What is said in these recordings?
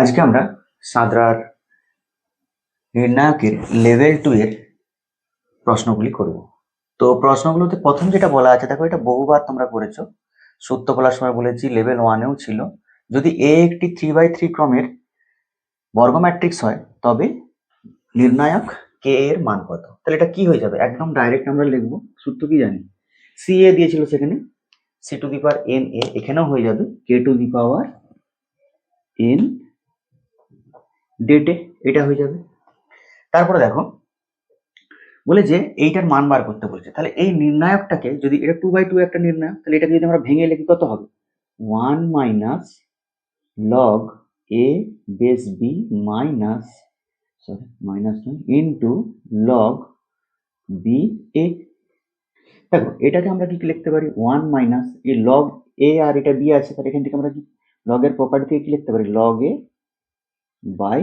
আজকে আমরা সাঁতরার নির্ণায়কের level two এর প্রশ্নগুলি করব। তো প্রশ্নগুলোতে প্রথম যেটা বলা আছে, দেখো এটা বহুবার তোমরা করেছ। সত্য বলার সময় বলেছি লেভেল ওয়ানেও ছিল। যদি এ একটি থ্রি বাই থ্রি ক্রমের বর্গ ম্যাট্রিক্স হয়, তবে নির্ণায়ক কে এর মান কত? তাহলে এটা কি হয়ে যাবে? একদম ডাইরেক্ট আমরা লিখব, সূত্র কি জানি? সি এ দিয়েছিল সেখানে। C to the power N A এখানেও হয়ে যাবে কে টু দি পাওয়ার এন ডেটে এটা হয়ে যাবে। তারপরে দেখো, বলে যে এইটার মান বার করতে বলেছে। তাহলে এই নির্ণায়কটাকে যদি এটা টু বাই টু একটা নির্ণায়ক, তাহলে এটাকে যদি আমরা ভেঙে লিখি, কত হবে? One minus log A base B minus sorry minus into log B A দেখো, এটাকে আমরা কি লিখতে পারি? ওয়ান মাইনাস এই লগ এ আর এটা বি আছে, তাহলে এখান থেকে আমরা কি লগের প্রপার্টি থেকে কি লিখতে পারি? Log A by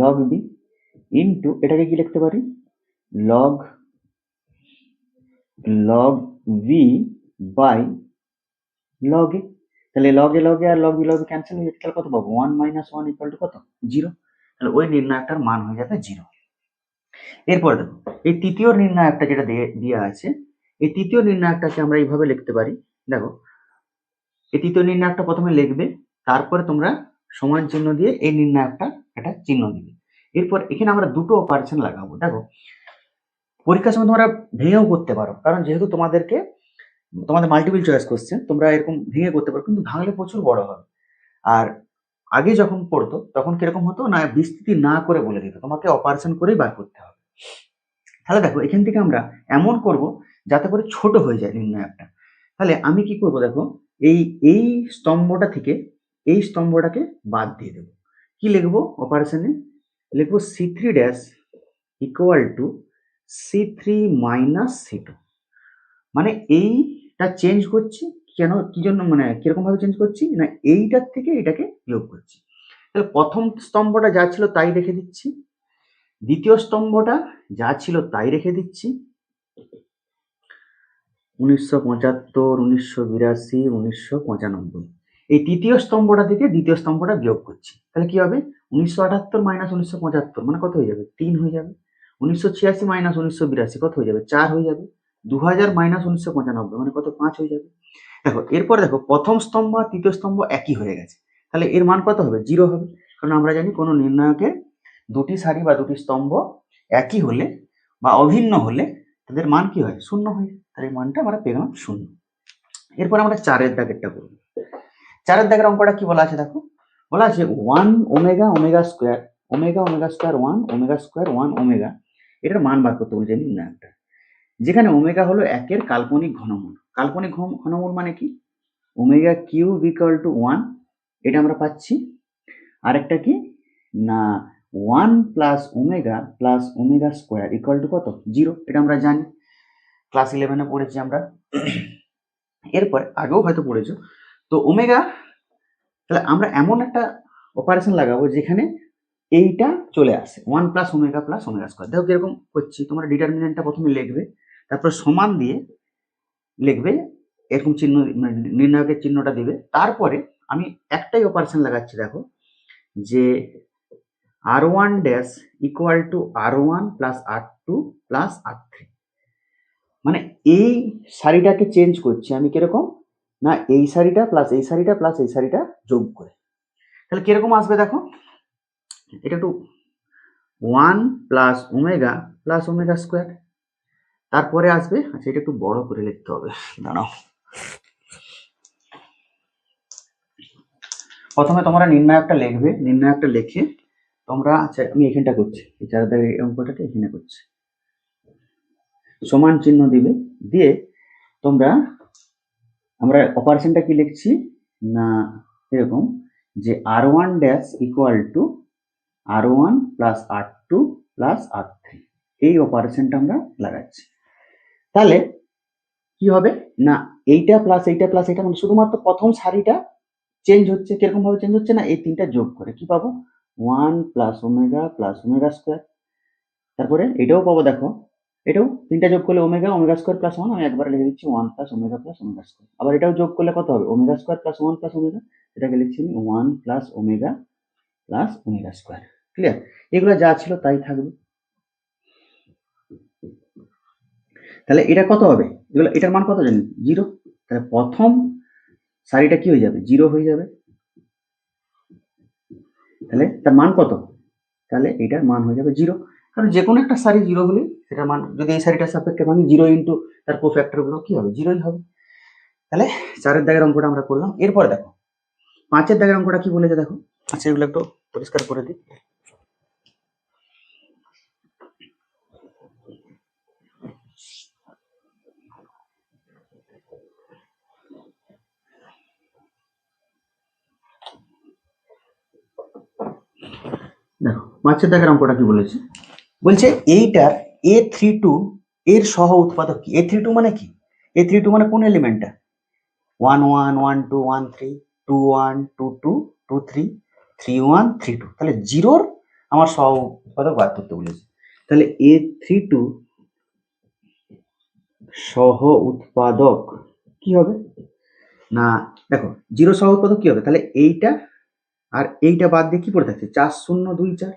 log B into এটাকে কি লিখতে পারি? Log log V by log A তাহলে লগ লগ আর লগ বি লগ ক্যান্সেল হয়ে তাহলে কত পাবো? One minus one equal to কত? জিরো তাহলে ওই নির্ণায়কটার মান হয়ে যাবে জিরো এরপরে দেখো, এই তৃতীয় নির্ণায়কটা যেটা দেওয়া আছে, এই তৃতীয় নির্ণায়কটাকে আমরা এইভাবে লিখতে পারি। দেখো, এই তৃতীয় নির্ণায়কটা প্রথমে লিখবে, তারপরে তোমরা সমান চিহ্ন দিয়ে এই নির্ণায়কটা একটা চিহ্ন দিবে। এরপর এখানে আমরা দুটো অপারেশন লাগাবো। দেখো পরীক্ষার সময় তোমরা ভেঙেও করতে পারো কারণ যেহেতু তোমাদেরকে তোমাদের মাল্টিপল চয়েস কোশ্চেন তোমরা এরকম ভেঙে করতে পারো কিন্তু ভাঙলে প্রচুর বড় হবে। আর আগে যখন পড়তো তখন কীরকম হতো না বিস্তৃতি না করে বলে দিত তোমাকে অপারেশন করেই বার করতে হবে। তাহলে দেখো এখান থেকে আমরা এমন করব যাতে করে ছোট হয়ে যায় নির্ণায়কটা। তাহলে আমি কি করব দেখো এই এই স্তম্ভটা থেকে এই স্তম্ভটাকে বাদ দিয়ে দেবো। কি লিখব অপারেশনে লিখব C three dash equal to C three minus C two মানে এইটা চেঞ্জ করছি, কেন, কি জন্য মানে কীরকম ভাবে চেঞ্জ করছি? না, এইটার থেকে এটাকে বিয়োগ করছি। তাহলে প্রথম স্তম্ভটা যা ছিল তাই রেখে দিচ্ছি। দ্বিতীয় স্তম্ভটা যা ছিল তাই রেখে দিচ্ছি। উনিশশো পঁচাত্তর, উনিশশো বিরাশি, উনিশশো পঁচানব্বই। এই তৃতীয় স্তম্ভটা থেকে দ্বিতীয় স্তম্ভটা বিয়োগ করছি। তাহলে কি হবে? উনিশশো আটাত্তর মাইনাস উনিশশো পঁচাত্তর মানে কত হয়ে যাবে? তিন হয়ে যাবে। উনিশশো ছিয়াশি মাইনাস উনিশশো বিরাশি, কত হয়ে যাবে? চার হয়ে যাবে। দু হাজার মাইনাস উনিশশো পঁচানব্বই মানে কত? পাঁচ হয়ে যাবে। দেখো, এরপর দেখো, প্রথম স্তম্ভ আর তৃতীয় স্তম্ভ একই হয়ে গেছে। তাহলে এর মান কত হবে? জিরো হবে। কারণ আমরা জানি কোনো নির্ণায়কের দুটি সারি বা দুটি স্তম্ভ একই হলে বা অভিন্ন হলে তাদের মান কি হয়? শূন্য হয় তাহলে এই মানটা আমরা পেলাম শূন্য। এরপর আমরা চারের দাগেরটা করব। চারের দাগের অঙ্কটা কি বলা আছে দেখো? বলা আছে one omega omega square omega omega square one omega square one omega এটার মান বার করতে বলছে নির্ণায়কটা যেখানে ওমেগা হলো একের কাল্পনিক ঘনমূল। কাল্পনিক ঘন- ঘনমূল মানে কি? Omega cube equal to one এটা আমরা পাচ্ছি। আরেকটা কি? না one plus omega plus omega square equal to কত? জিরো এটা আমরা জানি। ক্লাস ইলেভেনে পড়েছি আমরা। এরপর আগেও হয়তো পড়েছো। তো ওমেগা, তাহলে আমরা এমন একটা অপারেশন লাগাবো যেখানে এইটা চলে আসে। One plus omega plus omega square দেখো কীরকম করছি তোমরা ডিটারমিনেন্টটা প্রথমে লিখবে, তারপর সমান দিয়ে লিখবে, এরকম চিহ্ন মানে নির্ণায়কের চিহ্নটা দিবে। তারপরে আমি একটাই অপারেশন লাগাচ্ছি, দেখো, যে R one dash equal to R one plus R two plus R three মানে এই শাড়িটাকে চেঞ্জ করছি আমি কীরকম? না, এই শাড়িটা প্লাস এই শাড়িটা প্লাস এই শাড়িটা যোগ করে। তাহলে কীরকম আসবে দেখো? এটা একটু one plus omega plus omega square তারপরে আসবে আচ্ছা এটা একটু বড় করে লিখতে হবে, দাঁড়াও। প্রথমে তোমরা নির্ণায়কটা লিখবে নির্ণায়কটা লিখে তোমরা আচ্ছা আমি এখানটা করছি, এই চার দাগের এই অঙ্কটাকে এখানে করছি। সমান চিহ্ন দিবে, দিয়ে তোমরা আমরা অপারেশনটা কি লিখছি? না এরকম যে R one dash equal to R one plus R two plus R three এই অপারেশনটা আমরা লাগাচ্ছি। তাহলে কি হবে? না এইটা প্লাস এইটা প্লাস এইটা মানে শুধুমাত্র প্রথম সারিটা চেঞ্জ হচ্ছে কীরকম ভাবে চেঞ্জ হচ্ছে না এই তিনটা যোগ করে কি পাবো? One plus omega plus omega square তারপরে এটাও পাবো দেখো এটাও তিনটা যোগ করলে omega omega square plus one আমি একবার লিখে দিচ্ছি one plus omega plus omega square আবার এটাও যোগ করলে কত হবে? Omega square plus one plus omega এটাকে লিখছি আমি one plus omega plus omega square clear এগুলো যা ছিল তাই থাকবে। তাহলে এটা কত হবে? এগুলো, এটার মান কত জানি? জিরো তাহলে প্রথম সারিটা কি হয়ে যাবে? জিরো হয়ে যাবে। তাহলে তার মান কত? তাহলে এটার মান হয়ে যাবে জিরো কারণ যে কোনো একটা সারি জিরো হলে সেটার মান, যদি এই সারিটার সাপেক্ষে ভাঙি জিরো ইন্টু তার কোফ্যাক্টরগুলো কি হবে? জিরোই হবে। তাহলে চারের দাগের অঙ্কটা আমরা করলাম। এরপরে দেখো, পাঁচের দাগের অঙ্কটা কি বলেছে দেখো? আচ্ছা এগুলো একটু পরিষ্কার করে দিই। দেখো, পাঁচের দাগের অঙ্কটা কি বলেছে? বলছে এইটার এ থ্রি টু এর সহ উৎপাদক কি? এ থ্রি টু মানে কি? এ থ্রি টু মানে কোন এলিমেন্টটা one one one two one three two one two two two three three one three two তাহলে জিরোর আমার সহ উৎপাদক বার করতে বলেছে। তাহলে এ থ্রি টু সহ উৎপাদক কি হবে? না, দেখো জিরো সহ উৎপাদক কি হবে? তাহলে এইটা আর এইটা বাদ দিয়ে কি পড়ে থাকছে? চার শূন্য দুই চার।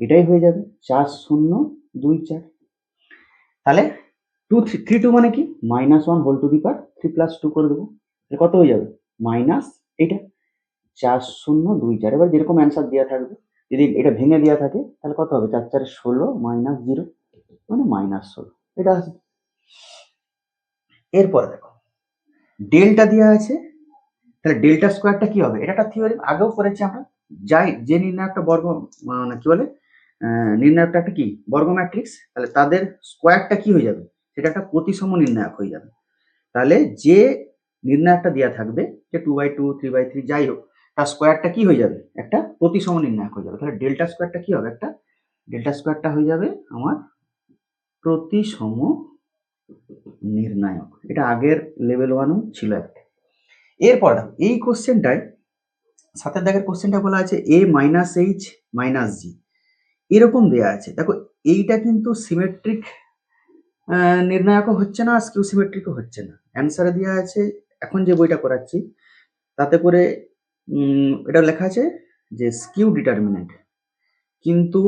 এটাই হয়ে যাবে চার শূন্য দুই চার। তাহলে টু থ্রি থ্রি টু মানে কি? Minus one whole to the power three plus two করে দেবো। তাহলে কত হয়ে যাবে? মাইনাস এটা চার শূন্য দুই চার। এবার যেরকম অ্যান্সার দেওয়া থাকবে, যদি এটা ভেঙে দেওয়া থাকে, তাহলে কত হবে? চার চার ষোলো মাইনাস জিরো মানে মাইনাস ষোলো। এটা আসবে। এরপরে দেখো ডেলটা দেওয়া আছে, তাহলে ডেল্টা স্কোয়ারটা কি হবে? এটা একটা থিওরি আগেও করেছি আমরা। যাই যে নির্ণয় একটা বর্গ মানে কি বলে? নির্ণায়কটা একটা কি? বর্গ ম্যাট্রিক্স তাহলে তাদের স্কোয়ারটা কি হয়ে যাবে? সেটা একটা প্রতিসম নির্ণায়ক হয়ে যাবে। তাহলে যে নির্ণায়কটা দেওয়া থাকবে, যে two by two three by three যাই হোক, তার স্কোয়ারটা কি হয়ে যাবে? একটা প্রতিসম নির্ণায়ক হয়ে যাবে। তাহলে ডেল্টা স্কোয়ারটা কি হবে? একটা ডেল্টা স্কোয়ারটা হয়ে যাবে আমার প্রতিসম নির্ণায়ক। এটা আগের লেভেল ওয়ানও ছিল একটা। এরপর এই কোশ্চেনটায় সাতের দাগের কোশ্চেনটা বলা আছে A minus H minus G এরকম দেয়া আছে। দেখো, এইটা কিন্তু সিমেট্রিক নির্ণায়কও হচ্ছে না স্কিউ সিমেট্রিকও হচ্ছে না। অ্যান্সারে দেওয়া আছে, এখন যে বইটা করাচ্ছি, তাতে করে এটা লেখা আছে যে স্কিউ ডিটারমিনেন্ট কিন্তু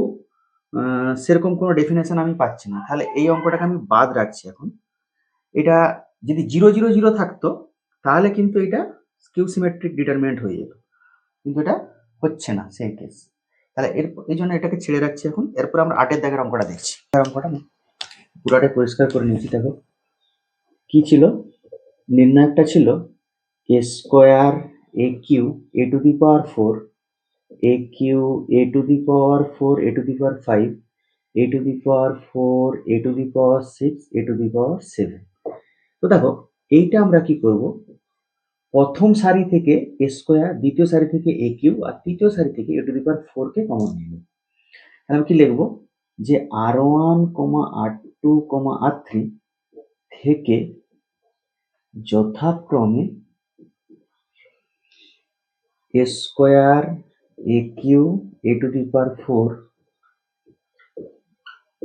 সেরকম কোনো ডেফিনেশন আমি পাচ্ছি না। তাহলে এই অঙ্কটাকে আমি বাদ রাখছি এখন। এটা যদি জিরো জিরো জিরো থাকতো, তাহলে কিন্তু এটা স্কিউ সিমেট্রিক ডিটারমিনেন্ট হয়ে যেত। কিন্তু এটা হচ্ছে না সেই কেস তাহলে এর এই জন্য এটাকে ছেড়ে রাখছি এখন। এরপর আমরা আটের দাগের অঙ্কটা দেখছি। অঙ্কটা পুরাটা পরিষ্কার করে নিয়েছি, দেখো। কি ছিল? নির্ণায়কটা ছিল A square A cube A to the power four A cube A to the power four A to the power five A to the power four A to the power six A to the power seven তো দেখো, এইটা আমরা কি করব? প্রথম সারি থেকে এ square দ্বিতীয় সারি থেকে এ কিউ আর তৃতীয় সারি থেকে এ টু দি পাওয়ার ফোরকে কমন নিব তাহলে আমি কি লিখব? যে R one comma R two comma R three থেকে যথাক্রমে A square A cube A to the power four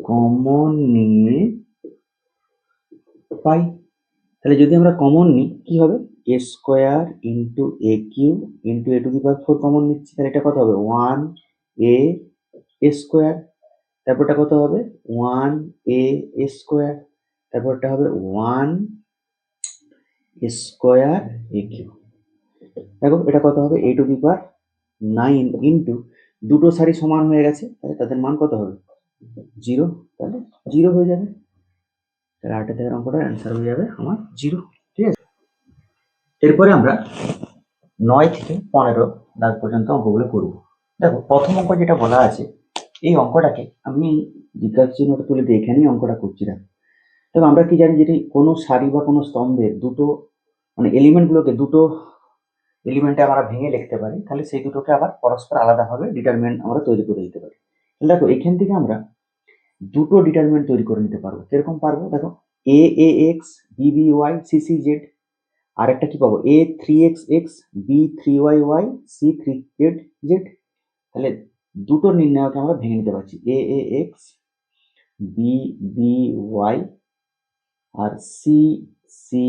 common নিয়ে পাই। তাহলে যদি আমরা কমন নিই, কি হবে? A square into A cube into A to the power four common নিচ্ছি, তাহলে এটা কত হবে? ওয়ান এ এ স্কোয়ার তারপরটা কত হবে? ওয়ান এ স্কোয়ার তারপরটা হবে ওয়ান স্কোয়ার এ কিউ দেখো, এটা কত হবে? A to the power nine into দুটো সারি সমান হয়ে গেছে, তাহলে তাদের মান কত হবে? জিরো তাহলে জিরো হয়ে যাবে। তাহলে আটের থেকে অঙ্কটার অ্যান্সার হয়ে যাবে আমার জিরো এরপরে আমরা নয় থেকে পনেরো দাগ পর্যন্ত অঙ্কগুলো করব। দেখো, প্রথম অঙ্ক যেটা বলা আছে, এই অঙ্কটাকে আমি জিজ্ঞাসা চিহ্নটা তুলে দিয়ে এখানেই অঙ্কটা করছি, দেখো। তবে আমরা কি জানি যেটি কোনো সারি বা কোনো স্তম্ভের দুটো মানে এলিমেন্টগুলোকে দুটো এলিমেন্টে আমরা ভেঙে লিখতে পারি, তাহলে সেই দুটোকে আবার পরস্পর আলাদাভাবে ডিটারমিনেন্ট আমরা তৈরি করে দিতে পারি। দেখো, এখান থেকে আমরা দুটো ডিটারমিনেন্ট তৈরি করে নিতে পারব। কীরকম পারব? দেখো A A X B B Y C C Z আর একটা কি পাবো? A three X X B three Y Y C three Z Z তাহলে দুটো নির্ণায়কে আমরা ভেঙে নিতে পারছি। A A X B B Y R C C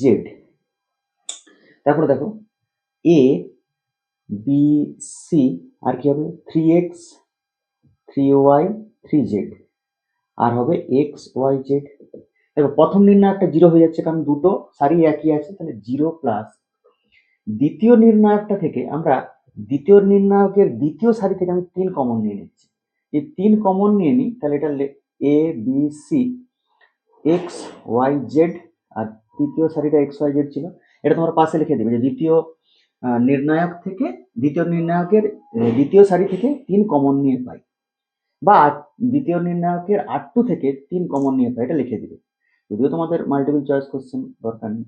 Z তারপরে দেখো এ বি সি আর কি হবে? Three X three Y three Z আর হবে এক্স ওয়াই জেড দেখো, প্রথম নির্ণায়কটা জিরো হয়ে যাচ্ছে, কারণ দুটো সারি একই আছে, তাহলে জিরো প্লাস দ্বিতীয় নির্ণায়কটা থেকে আমরা দ্বিতীয় নির্ণায়কের দ্বিতীয় সারি থেকে আমি তিন কমন নিয়ে নিচ্ছি। এই তিন কমন নিয়ে নিই, তাহলে এটা A B C X Y Z আর তৃতীয় সারিটা এক্স ওয়াই জেড ছিল। এটা তোমার পাশে লিখে দেবে যে দ্বিতীয় নির্ণায়ক থেকে দ্বিতীয় নির্ণায়কের দ্বিতীয় সারি থেকে তিন কমন নিয়ে পাই। বা দ্বিতীয় নির্ণায়কের আট টু থেকে তিন কমন নিয়ে পাই, এটা লিখে দিবে। যদিও তোমাদের মাল্টিপল চয়েস কোশ্চেন দরকার নেই।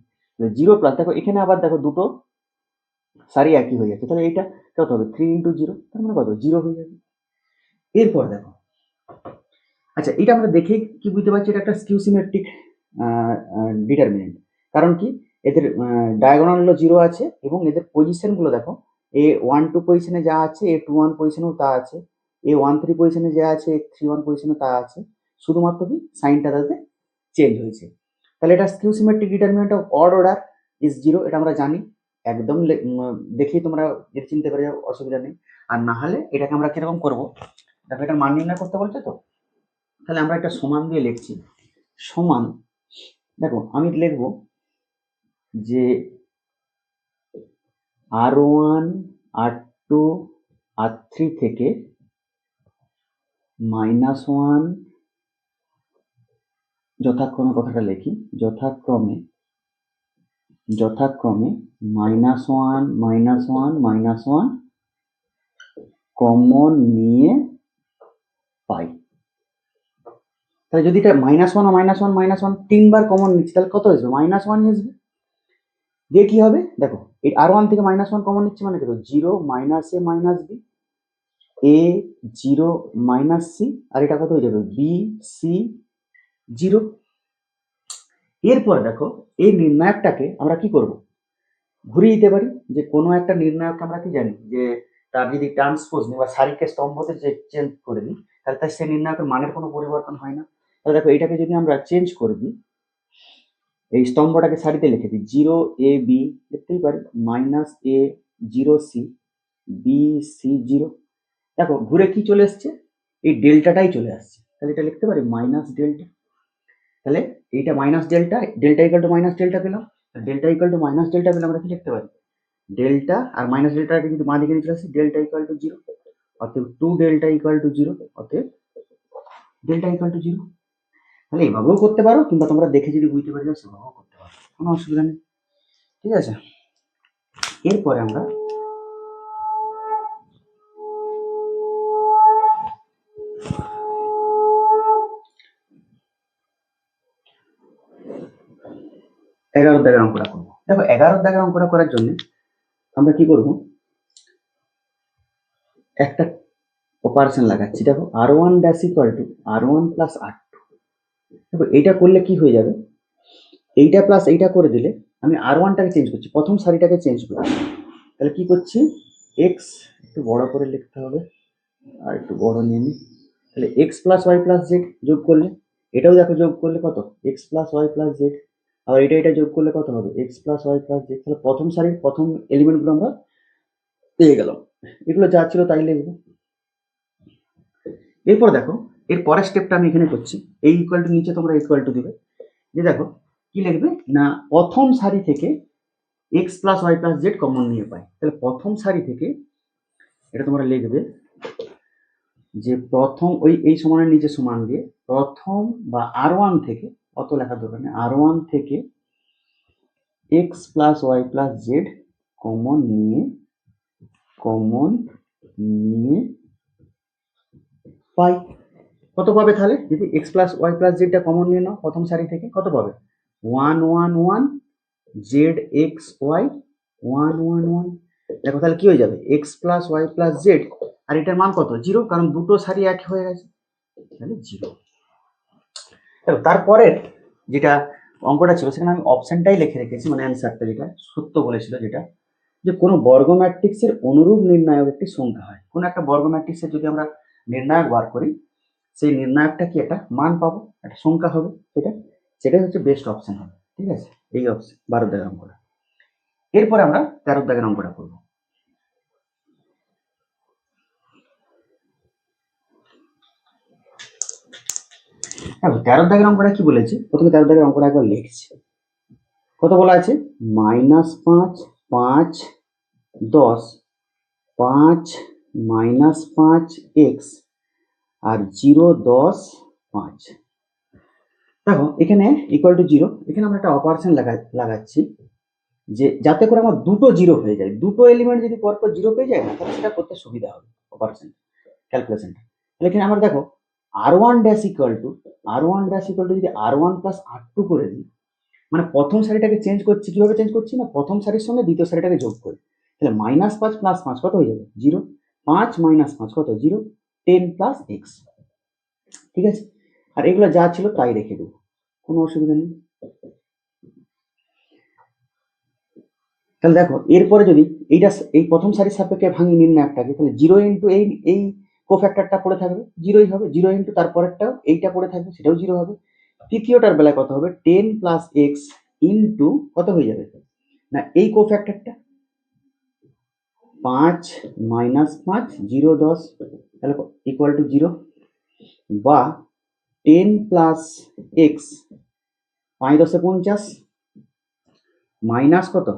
জিরো প্লাস দেখো এখানে আবার দেখো দুটো সারি একই হয়ে যাচ্ছে, তাহলে এটা কত হবে? থ্রি ইন্টু জিরো তার মানে কত? জিরো হয়ে যাবে। এরপর দেখো আচ্ছা এটা আমরা দেখে কি বুঝতে পারছি? এটা একটা স্কিউ সিমেট্রিক ডিটারমিনেন্ট কারণ কি? এদের ডায়াগোনাল হলো জিরো আছে এবং এদের পজিশনগুলো দেখো, এ ওয়ান টু পজিশনে যা আছে, এ টু ওয়ান পজিশনেও তা আছে, এ ওয়ান থ্রি পজিশনে যা আছে, এ থ্রি ওয়ান পজিশনে তা আছে। শুধুমাত্র কি? সাইনটা তাতে চেঞ্জ হয়েছে। তাহলে এটা skew symmetric determinant of odd order is zero এটা আমরা জানি। একদম দেখেই তোমরা এটা চিনতে পারে অসুবিধা নেই। আর না হলে এটাকে আমরা কীরকম করব? দেখো এটা মান নির্ণয় করতে বলছে তো? তাহলে আমরা একটা সমান দিয়ে লিখছি। সমান, দেখো আমি লিখব যে R one R two R three থেকে মাইনাস ওয়ান যথাক্রমে কথাটা লিখি। যথাক্রমে যথাক্রমে minus one minus one minus one common নিয়ে পাই। তাহলে যদি এটা minus one minus one minus one তিনবার কমন নিচ্ছি, তাহলে কত আসবে মাইনাস ওয়ান আসবে। দিয়ে কি হবে? দেখো, এই আর ওয়ান থেকে মাইনাস ওয়ান কমন নিচ্ছি মানে কত? Zero minus A minus B A zero minus C আর এটা কত হয়ে যাবে? B C zero. এরপর দেখো, এই নির্ণায়কটাকে আমরা কি করব? ঘুরিয়ে দিতে পারি যে কোনো একটা নির্ণায়ক আমরা কি জানি? যে তার যদি ট্রান্সপোজ নিই বা সারিকে স্তম্ভতে যে চেঞ্জ করে দিই, তাহলে তার সেই নির্ণায়কের মানের কোনো পরিবর্তন হয় না। তাহলে দেখো, এটাকে যদি আমরা চেঞ্জ করে দিই, এই স্তম্ভটাকে সারিতে লিখে দিই, জিরো এ বি লিখতেই পারি, minus A zero C, B C zero. দেখো, ঘুরে কি চলে এসছে? এই ডেল্টাটাই চলে আসছে। তাহলে এটা লিখতে পারি, মাইনাস ডেল্টা। তাহলে এইটা minus delta delta equal to minus delta পেলাম। Delta equal to minus delta পেলে আমরা কি লিখতে পারি? ডেল্টা আর মাইনাস ডেল্টাকে যদি বাঁ দিকে নিয়ে আসে ডেল্টা ইকাল টু জিরো অতএব two delta equal to zero অতএব ডেল্টা ইকাল টু জিরো তাহলে এভাবেও করতে পারো, কিংবা তোমরা দেখে যদি বুঝতে পারি সেভাবেও করতে পারো। কোনো অসুবিধা নেই। ঠিক আছে? এরপরে আমরা এগারো দাগের অঙ্কটা করব। দেখো, এগারো দাগের অঙ্কটা করার জন্য আমরা কি করব? একটা অপারেশন লাগাচ্ছি। দেখো R one dash equal to R one plus R two দেখো, এইটা করলে কি হয়ে যাবে? এইটা প্লাস এইটা করে দিলে আমি আর ওয়ানটাকে চেঞ্জ করছি। প্রথম সারিটাকে চেঞ্জ করছি। তাহলে কি করছি? এক্স একটু বড় করে লিখতে হবে। আর একটু বড় নিয়ে নিই তাহলে X plus Y plus Z যোগ করলে, এটাও দেখো যোগ করলে কত? X plus Y plus Z আর এটা এটা যোগ করলে কত হবে? X plus Y plus Z তাহলে প্রথম সারির প্রথম এলিমেন্টগুলো আমরা পেয়ে গেলাম। এগুলো যা ছিল তাই লিখব। এরপর দেখো, এর পরের স্টেপটা আমি এখানে করছি। এই ইকুয়াল টু নিচে তোমরা ইকুয়াল টু দিবে। যে দেখো, কি লিখবে? না, প্রথম সারি থেকে X plus Y plus Z common নিয়ে পাই তাহলে প্রথম সারি থেকে এটা তোমরা লিখবে যে প্রথম, ওই, এই সমানের নিচে সমান দিয়ে প্রথম বা আর ওয়ান থেকে অত লেখার দরকার নেই? আর ওয়ান থেকে X plus Y plus Z common নিয়ে কমন নিয়ে পাই। কত পাবে তাহলে? যদি এক্স প্লাস ওয়াই প্লাস জেডটা কমন নিয়ে নাও, প্রথম সারি থেকে কত পাবে? One one one Z X Y one one one দেখো তাহলে কি হয়ে যাবে? X plus Y plus Z আর এটার মান কত? জিরো কারণ দুটো সারি এক হয়ে গেছে। তাহলে জিরো দেখো, তারপরের যেটা অঙ্কটা ছিল, সেখানে আমি অপশনটাই লিখে রেখেছি মানে অ্যান্সারটা যেটা সত্য বলেছিল যেটা, যে কোনো বর্গ ম্যাট্রিক্সের অনুরূপ নির্ণায়ক একটি সংখ্যা হয়। কোনো একটা বর্গ ম্যাট্রিক্সের যদি আমরা নির্ণায়ক বার করি, সেই নির্ণায়কটা কি একটা মান পাবো, একটা সংখ্যা হবে সেটা, সেটাই হচ্ছে বেস্ট অপশন হবে, ঠিক আছে? এই অপশন বারো দাগের অঙ্কটা। এরপরে আমরা তেরো দাগের অঙ্কটা করব। দেখো, তেরো দাগের অঙ্কটা কি বলেছে? প্রথমে তেরো দাগের অঙ্কটা একবার লিখছি। কত বলা আছে? মাইনাস পাঁচ পাঁচ, দশ, পাঁচ, মাইনাস পাঁচ, এক্স, আর জিরো, দশ, পাঁচ। দেখো, এখানে ইকুয়াল টু জিরো এখানে আমরা একটা অপারেশন লাগা, লাগাচ্ছি যে যাতে করে আমার দুটো জিরো হয়ে যায়। দুটো এলিমেন্ট যদি পরপর জিরো পেয়ে যায় না, তাহলে সেটা করতে সুবিধা হবে অপারেশন ক্যালকুলেশনটা এখানে আমরা দেখো R one dash equal to R one dash equal to যদি R one plus R two করে দিই মানে প্রথম সারিটাকে চেঞ্জ করছি, কীভাবে চেঞ্জ করছি না? প্রথম সারির সঙ্গে দ্বিতীয় সারিটাকে যোগ করি। তাহলে মাইনাস পাঁচ প্লাস পাঁচ কত হয়ে যাবে? জিরো পাঁচ মাইনাস পাঁচ কত? জিরো টেন প্লাস এক্স ঠিক আছে? আর এগুলো যা ছিল তাই রেখে দেবো। কোনো অসুবিধা নেই। তাহলে দেখো, এরপরে যদি এইটা, এই প্রথম সারির সাপেক্ষে ভাঙি নির্ণায়কটাকে তাহলে জিরো ইন্টু এই এই কোফ্যাক্টরটা পড়ে থাকবে জিরোই হবে জিরো ইন্টু তারপরেরটাও এইটা পড়ে থাকবে, সেটাও জিরো হবে। তৃতীয়টার বেলায় কত হবে? টেন প্লাস এক্স ইন্টু কত হয়ে যাবে? না, এই কোফ্যাক্টরটা পাঁচ মাইনাস পাঁচ জিরো দশ, তাহলে ইকুয়াল টু জিরো বা টেন প্লাস এক্স পাঁচ দশে পঞ্চাশ মাইনাস কত?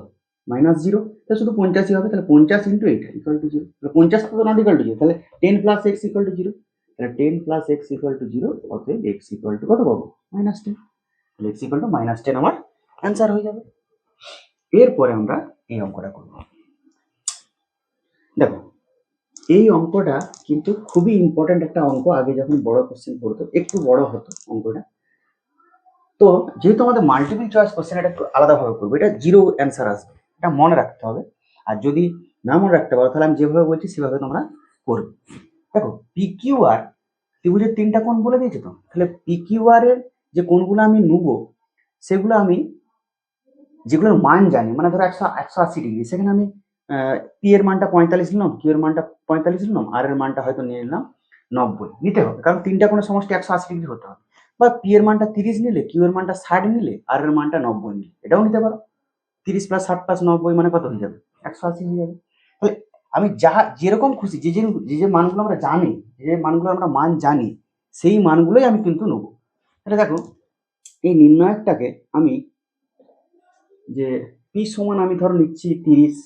মাইনাস জিরো তাহলে শুধু পঞ্চাশই হবে, তাহলে পঞ্চাশ into eight equal to zero তাহলে পঞ্চাশ তো নট ইকুয়াল টু জিরো তাহলে ten plus X equal to zero তাহলে ten plus X equal to zero অতএব এক্স ইকুয়াল টু কত পাবো? মাইনাস টেন তাহলে X equal to minus ten আমার অ্যান্সার হয়ে যাবে। এরপরে আমরা এই অঙ্কটা করব। দেখো, এই অঙ্কটা কিন্তু খুবই ইম্পর্ট্যান্ট একটা অঙ্ক, আগে যখন বড় কোশ্চেন পড়তো, একটু বড় হতো অঙ্কটা। তো যেহেতু আমাদের মাল্টিপল চয়েস কোশ্চেন এটা একটু আলাদাভাবে করব, এটা জিরো অ্যান্সার আসবে। এটা মনে রাখতে হবে। আর যদি না মনে রাখতে পারো, তাহলে আমি যেভাবে বলছি, সেভাবে তোমরা করবে দেখো পিকিউ আর ত্রিভুজের তিনটা কোণ বলে দিয়েছে তো? তাহলে পিকিউ আর এর যে কোণগুলো আমি নেব, সেগুলো আমি, যেগুলোর মান জানি মানে ধরো একশো একশো আশি ডিগ্রি, সেখানে আমি পি এর মানটা পঁয়তাল্লিশ নিলাম কিউ এর মানটা পঁয়তাল্লিশ নিলাম আর এর মানটা হয়তো নিয়ে নিলাম নব্বই। নিতে হবে, কারণ তিনটা কোনো সমষ্টি একশো আশি ডিগ্রি হতে হবে। বা পি এর মানটা তিরিশ নিলে কিউ এর মানটা ষাট নিলে আর এর মানটা নব্বই নিলে, এটাও নিতে পারো। তিরিশ প্লাস ষাট প্লাস নব্বই মানে কত হয়ে যাবে? একশো আশি হয়ে যাবে। তাহলে আমি যা, যেরকম খুশি, যে যে যে মানগুলো আমরা জানি, যে মানগুলো আমরা মান জানি, সেই মানগুলোই আমি কিন্তু নেব। তাহলে দেখো, এই নির্ণায়কটাকে আমি যে পি সমান আমি ধরো নিচ্ছি তিরিশ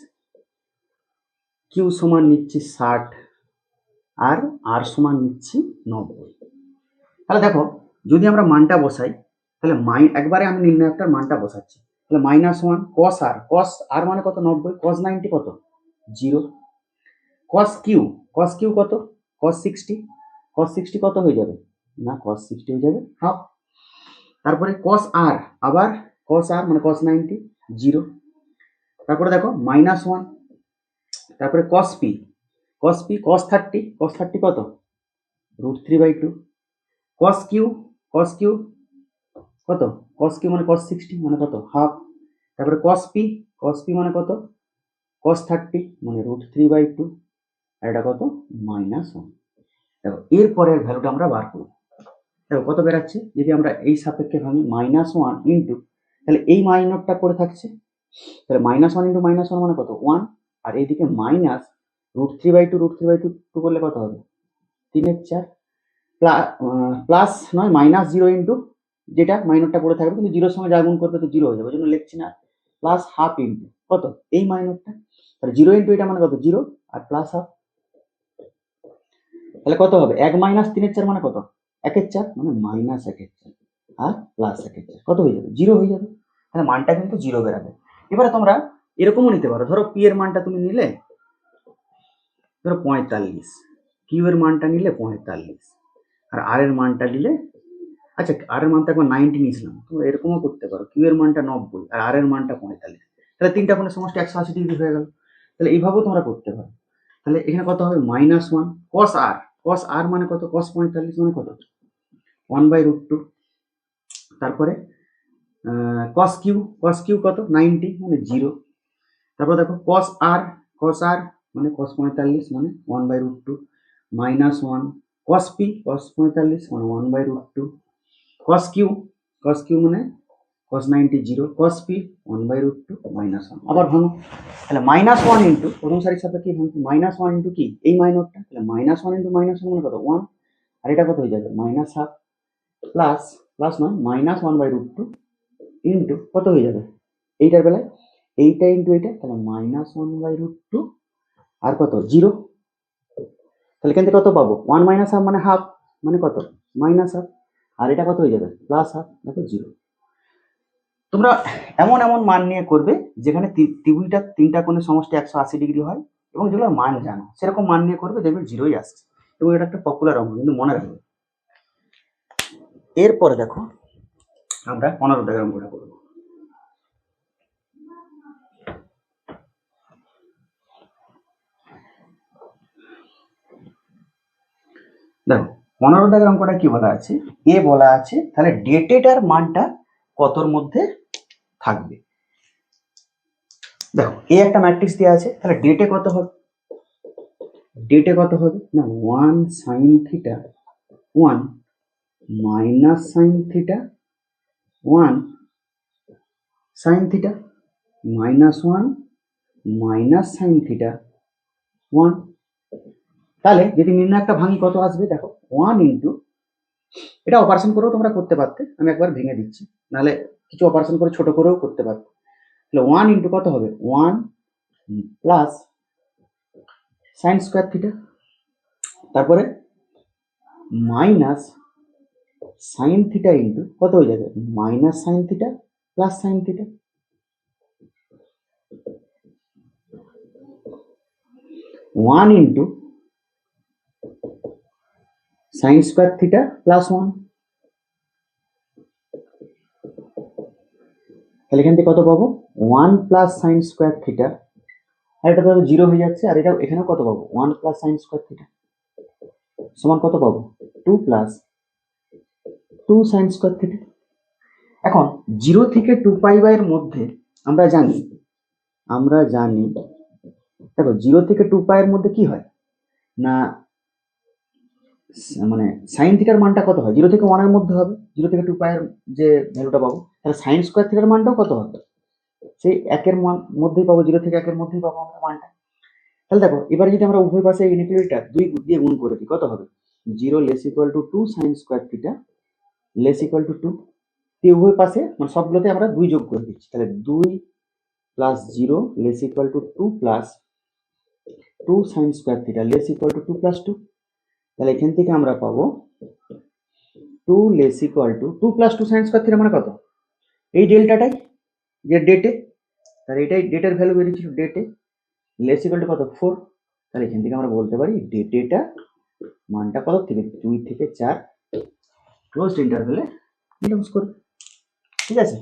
কিউ সমান নিচ্ছি ষাট, আর আর সমান নিচ্ছি নব্বই। তাহলে দেখো, যদি আমরা মানটা বসাই, তাহলে মাই, একবারে আমি নির্ণায়কটার মানটা বসাচ্ছি। তাহলে মাইনাস ওয়ান কস আর কস আর মানে কত? নব্বই কস নাইনটি কত? Zero cos Q cos Q কত? কস সিক্সটি কস সিক্সটি কত হয়ে যাবে? না কস সিক্সটি হয়ে যাবে। হাফ। তারপরে কস আর আবার কস আর মানে কস নাইনটি জিরো তারপরে দেখো মাইনাস ওয়ান তারপরে cos P cos P cos thirty cos thirty কত? Root three by two cos Q cos Q কত? কস কিউ মানে কস সিক্সটি মানে কত? হাফ। তারপরে কস পি কস পি মানে কত? কস থার্টি মানে রুট থ্রি বাই টু আর এটা কত? মাইনাস ওয়ান দেখো এরপরের ভ্যালুটা আমরা বার করব। দেখো, কত বেরাচ্ছে? যদি আমরা এই সাপেক্ষে ভাঙি মাইনাস ওয়ান ইন্টু তাহলে এই মাইনরটা করে থাকছে। তাহলে minus one into minus one মানে কত? ওয়ান আর এইদিকে minus root three by two root three by two two করলে কত হবে? তিনের চার। প্লাস নয় মাইনাস জিরো ইন্টু যেটা মাইনরটা পড়ে থাকবে, কিন্তু জিরোর সঙ্গে যা গুণ করবে তো জিরো হয়ে যাবে, ওই জন্য লিখছি না। প্লাস হাফ ইন্টু কত? এই মাইনরটা তাহলে জিরো ইন্টু এটা মানে কত? জিরো আর প্লাস হাফ তাহলে কত হবে? এক মাইনাস তিনের চার মানে কত? একের চার মানে মাইনাস একের চার আর প্লাস একের চার। কত হয়ে যাবে? জিরো হয়ে যাবে। তাহলে মানটা কিন্তু জিরো বেরাবে। এবারে তোমরা এরকমও নিতে পারো। ধরো পি এর মানটা তুমি নিলে, ধরো পঁয়তাল্লিশ। কিউ এর মানটা নিলে পঁয়তাল্লিশ। আর আর এর মানটা নিলে আচ্ছা আর এর মানটা একবার নাইনটি নিয়েছিলাম তোমরা এরকমও করতে পারো। কিউ এর মানটা নব্বই, আর আর এর মানটা পঁয়তাল্লিশ। তাহলে তিনটা কোনো সমস্ত একশো আশি ডিগ্রি হয়ে গেল। তাহলে এইভাবেও তোমরা করতে পারো। তাহলে এখানে কত হবে? মাইনাস ওয়ান কস আর কস আর মানে কত? কস পঁয়তাল্লিশ মানে কত? ওয়ান বাই রুট টু তারপরে কস কিউ কস কিউ কত? নাইনটি মানে জিরো তারপর দেখো কস আর কস আর মানে কস পঁয়তাল্লিশ মানে one by root two minus one cos P cos পঁয়তাল্লিশ মানে one by root two cos Q cos Q মানে cos ninety zero cos P one by root two minus one আবার ভাঙো। তাহলে মাইনাস ওয়ান ইন্টু প্রথম সারির সাথে কি ভাঙছি মাইনাস ওয়ান ইন্টু কি? এই মাইনরটা তাহলে minus one into minus one মানে কত? ওয়ান আর এটা কত হয়ে যাবে? মাইনাস হাফ প্লাস প্লাস নয় minus one by root two into কত হয়ে যাবে? এইটার বেলায় এইটা ইন্টু এইটা, তাহলে minus one by root two আর কত? জিরো তাহলে এখান কত পাবো? ওয়ান মাইনাস হাফ মানে হাফ মানে কত? মাইনাস হাফ আর এটা কত হয়ে যাবে? প্লাস হাফ দেখো জিরো তোমরা এমন এমন মান নিয়ে করবে, যেখানে ত্রি- ত্রিভুজটা তিনটা কোণের সমষ্টি একশো আশি ডিগ্রি হয় এবং যেগুলো মান জানো। সেরকম মান নিয়ে করবে, দেখবে জিরোই আসছে। এবং এটা একটা পপুলার অঙ্ক, কিন্তু মনে রাখবে। এরপরে দেখো, আমরা পনেরো দাগের অঙ্কটা করব। দেখো পনেরো দাগের অঙ্কটা কি বলা আছে? এ বলা আছে, তাহলে ডেটেটার মানটা কতর মধ্যে থাকবে? দেখো এ একটা ম্যাট্রিক্স দেওয়া আছে, তাহলে ডেটে কত হবে? ডেটে কত হবে? না one sine theta one minus sine theta one sine theta minus one minus sine theta one তাহলে যদি নির্ণয় একটা ভাঙি কত আসবে? দেখো ওয়ান ইন্টু এটা অপারেশন করেও তোমরা করতে পারতে। আমি একবার ভেঙে দিচ্ছি। নাহলে কিছু অপারেশন করে ছোট করেও করতে পারতে। তাহলে ওয়ান ইন্টু কত হবে? One plus sine square theta তারপরে মাইনাস সাইন থিটা ইন্টু কত হয়ে যাবে? Minus sine theta plus sine theta one into sine square theta plus one তাহলে এখান থেকে কত পাবো? One plus sine square theta আর এটা তো জিরো হয়ে যাচ্ছে, আর এটা এখানেও কত পাবো? One plus sine square theta সমান কত পাবো? Two plus two sine square theta এখন জিরো থেকে টু পাই বাইয়ের মধ্যে আমরা জানি আমরা জানি, দেখো জিরো থেকে টু পাইয়ের মধ্যে কি হয়? না মানে সাইন থিটার মানটা কত হয়? জিরো থেকে ওয়ানের মধ্যে হবে। জিরো থেকে টু পাইয়ের যে ভ্যালুটা পাবো, তাহলে সাইন স্কোয়ার থিটার মানটাও কত হবে? সেই একের মান, মধ্যেই পাবো জিরো থেকে একের মধ্যেই পাবো আমরা মানটা। তাহলে দেখো, এবার যদি আমরা উভয় পাশে ইনিকুয়ালিটা দুই দিয়ে গুণ করে দিই, কত হবে? Zero less equal to two sine square theta less equal to two দিয়ে উভয় পাশে মানে সবগুলোতে আমরা দুই যোগ করে দিচ্ছি। তাহলে দুই plus zero less equal to two plus two sine square theta less equal to two plus two তাহলে এখান থেকে আমরা পাবো two less equal to two plus two sine square মানে কত? এই ডেল্টাটাই যে ডেটে তাহলে এটাই ডেটের ভ্যালু বেরিয়েছিল ডেটে লেস ইকুয়াল টু কত? ফোর তাহলে এখান থেকে আমরা বলতে পারি ডেটেটা মানটা কত? থেকে দুই থেকে চার। ক্লোজ ইন্টারভেলে ঠিক আছে?